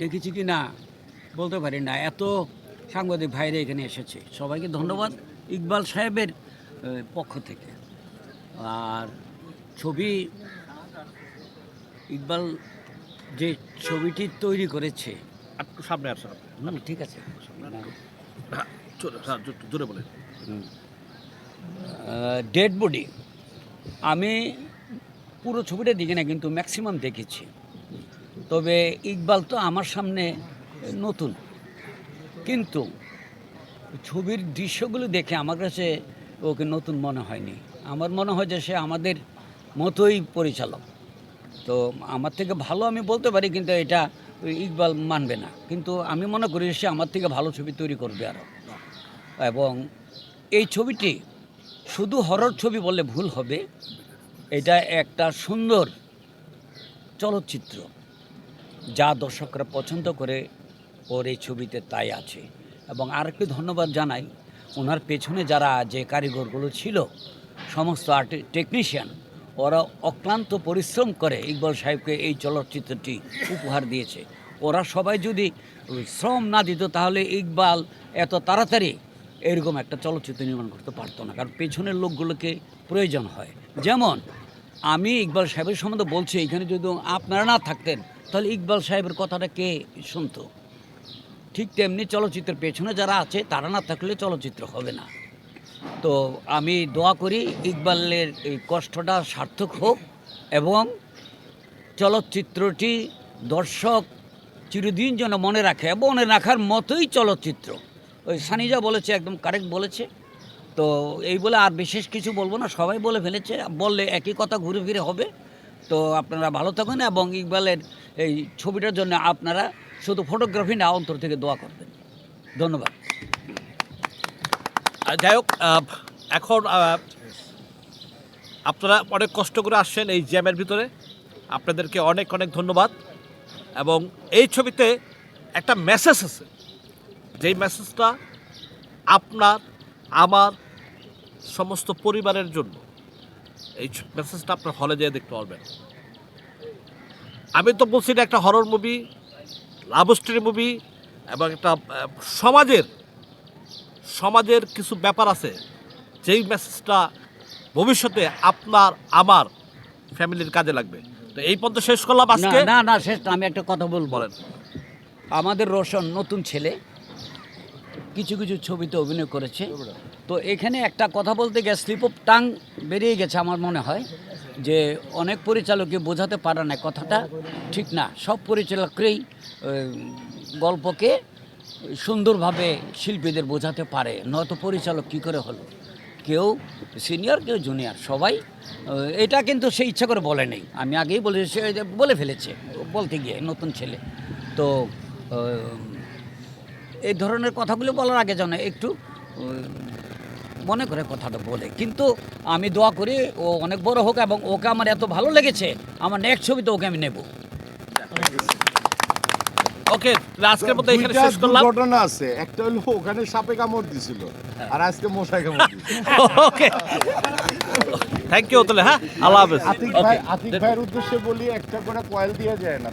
দেখেছি কি না বলতে পারি না। এত সাংবাদিক ভাইরা এখানে এসেছে। সবাইকে ধন্যবাদ ইকবাল সাহেবের পক্ষ থেকে। আর ছবি ইকবাল যে ছবিটি তৈরি করেছে। একটু সামনে আসেন ঠিক আছে। জোরে জোরে বলেন। Dead body. আমি পুরো ছবিটা দেখি না কিন্তু ম্যাক্সিমাম দেখেছি। তবে ইকবাল তো আমার সামনে নতুন। কিন্তু ছবির দৃশ্যগুলো দেখে আমার কাছে ওকে নতুন মনে হয়নি। আমার মনে হয় যে সে আমাদের মতোই পরিচালক। তো আমার থেকে ভালো আমি বলতে পারি, কিন্তু এটা ইকবাল মানবে না। কিন্তু আমি মনে করি সে আমার থেকে ভালো ছবি তৈরি করবে আরও এবং এই ছবিটি শুধু হরর ছবি বললে ভুল হবে। এটা একটা সুন্দর চলচ্চিত্র। যা দর্শকরা পছন্দ করে, ওর এই ছবিতে তাই আছে। এবং আরেকটি ধন্যবাদ জানাই, ওনার পেছনে যারা যে কারিগরগুলো ছিল, সমস্ত আর্ট টেকনিশিয়ান ওরা অক্লান্ত পরিশ্রম করে ইকবাল সাহেবকে এই চলচ্চিত্রটি উপহার দিয়েছে। ওরা সবাই যদি শ্রম না দিত, তাহলে ইকবাল এত তাড়াতাড়ি এরকম একটা চলচ্চিত্র নির্মাণ করতে পারতো না, কারণ পেছনের লোকগুলোকে প্রয়োজন হয়। যেমন, আমি ইকবাল সাহেবের সম্বন্ধে বলছি, এখানে যদি আপনারা না থাকতেন তাহলে ইকবাল সাহেবের কথাটা কে শুনতো? ঠিক তেমনি চলচ্চিত্রের পেছনে যারা আছে, তারা না থাকলে চলচ্চিত্র হবে না। তো আমি দোয়া করি ইকবালের এই কষ্টটা সার্থক হোক এবং চলচ্চিত্রটি দর্শক চিরদিন যেন মনে রাখে এবং মনে রাখার মতোই চলচ্চিত্র। ওই সানিজা বলেছে, একদম কারেক্ট বলেছে। তো এই বলে আর বিশেষ কিছু বলব না, সবাই বলে ফেলেছে। বললে একই কথা ঘুরে ফিরে হবে। তো আপনারা ভালো থাকুন এবং ইকবালের এই ছবিটার জন্য আপনারা শুধু ফটোগ্রাফি না, অন্তর থেকে দোয়া করবেন। ধন্যবাদ। যাই হোক এখন আপনারা অনেক কষ্ট করে আসছেন এই জ্যামের ভিতরে। আপনাদেরকে অনেক অনেক ধন্যবাদ। এবং এই ছবিতে একটা মেসেজ আছে। যেই মেসেজটা আপনার, আমার, সমস্ত পরিবারের জন্য। এই মেসেজটা আপনার হলে যেয়ে দেখতে পারবেন। আমি তো বলছি এটা একটা horror movie love story movie এবং একটা সমাজের সমাজের কিছু ব্যাপার আছে যেই মেসেজটা ভবিষ্যতে আপনার আমার ফ্যামিলির কাজে লাগবে। তো এই পর্যন্ত শেষ করলাম আজকে। না না শেষ না, আমি একটা কথা বলব। বলেন। আমাদের রোশন নতুন ছেলে কিছু কিছু ছবিতে অভিনয় করেছে। তো এখানে একটা কথা বলতে গিয়ে স্লিপ অফ টাং বেরিয়ে গেছে আমার মনে হয়, যে অনেক পরিচালককে বোঝাতে পারে না কথাটা। ঠিক না, সব পরিচালকরাই গল্পকে সুন্দরভাবে শিল্পীদের বোঝাতে পারে। নয়তো পরিচালক কী করে হলো? কেউ সিনিয়র, কেউ জুনিয়র, সবাই এটা কিন্তু সে ইচ্ছা করে বলে নেই। আমি আগেই বলে বলে ফেলেছে, বলতে গিয়ে নতুন ছেলে। তো এই ধরনের কথাগুলো বলার আগে যেন একটু মনে করে কথাটা বলে। কিন্তু আমি দোয়া করি ও অনেক বড় হোক এবং ওকে আমার এত ভালো লেগেছে আমার নেক্সট ছবিতে ওকে আমি নেব। ওকে আজকের মতো এখানে শেষ করলাম। ঘটনা আছে একটা হলো ওখানে সাপে কামড় দিছিল আর আজকে মশাই কামড় ওকে। থ্যাংক ইউ তাহলে হ্যাঁ আল্লাহ হাফেজ। আতিক ভাই আতিক ভাইয়ের উদ্দেশ্যে বলি একটা করে কয়েল দিয়ে যায় না।